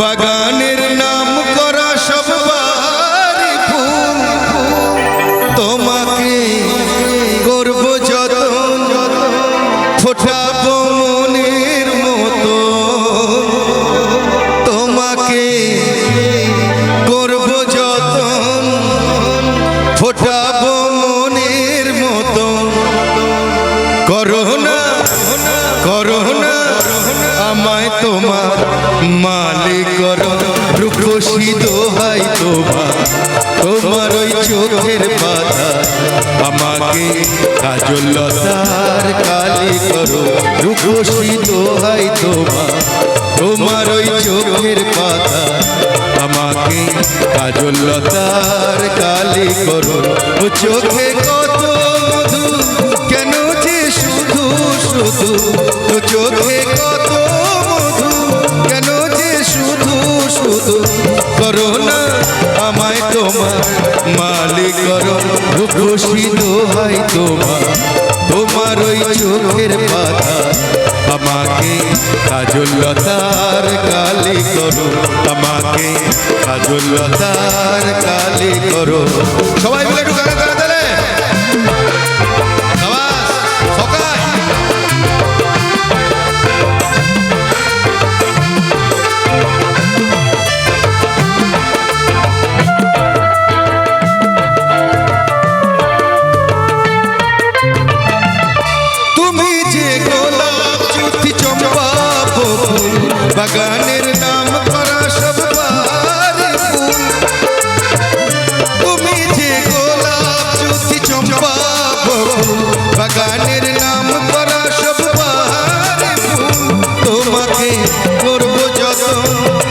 বাগানের নাম করা সব তোমাকে করব যতন, ফোটাবো মনের মতো। তোমাকে করব যতন, ফোটাবো মনের মতো। করোনা করোনা আমায় তোমার মালিক করো। রূপসী দোহাই তোমার তোমার ওই চোখের পাতা আমাকে কাজল লতার কালি করো। রূপসী দোহাই তোমার তোমার ওই চোখের পাতা আমাকে কাজল লতার কালি করো। চোখে কত চোখে কত মধু, কেন যে শুধু শুধু? করো না আমায় তোমার মালিক করো রূপসী দোহাই তোমার। তোমার ওই চোখের পাতা আমাকে কাজল লতার কালি করো, আমাকে কাজল লতার কালি করো। সবাই মিলে একটু বাগানের নাম করা সব বাহারি ফুল। তোমাকে করব যতন,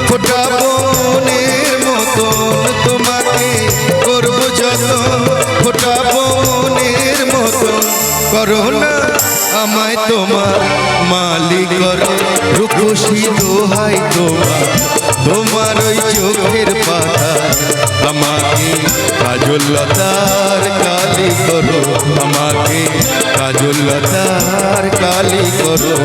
ফোটাবো মনের মতন। তোমাকে করব যতন, ফোটাবো মনের মতন। করো না আমায় তোমার মালিক করো, রূপসী দোহাই তোমার। তোমার ওই চোখের পাতা আমাকে কাজল লতার কালি করো আমাকে কাজল লতার কালি করো।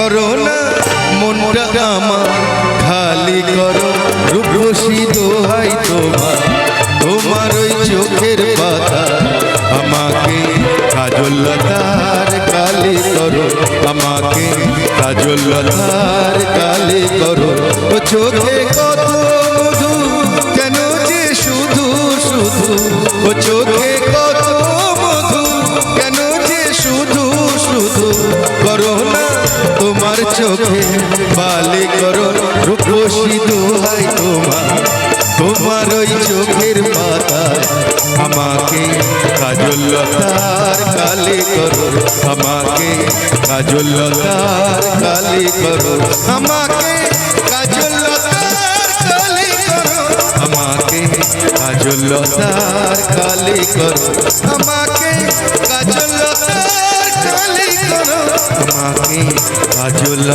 করো না খালি করো। রূপসী দোহাই তোমার তোমার ওই চোখের পাতা। আমাকে কাজল লতার কালি করো, আমাকে কাজল লতার কালি করো। ও চোখে কত মধু, কেন যে শুধু শুধু? ও চোখে চোখে বালি করো রূপসী দোহাই তোমার। তোমার ওই চোখের পাতা আমাকে কাজল লতার কালি করো, আমাকে কাজল লতার কালি করো, আমাকে কাজল লতার কালি করো, আমাকে কাজল লতার কালি করো, আমাকে কাজল আমাকে কাজল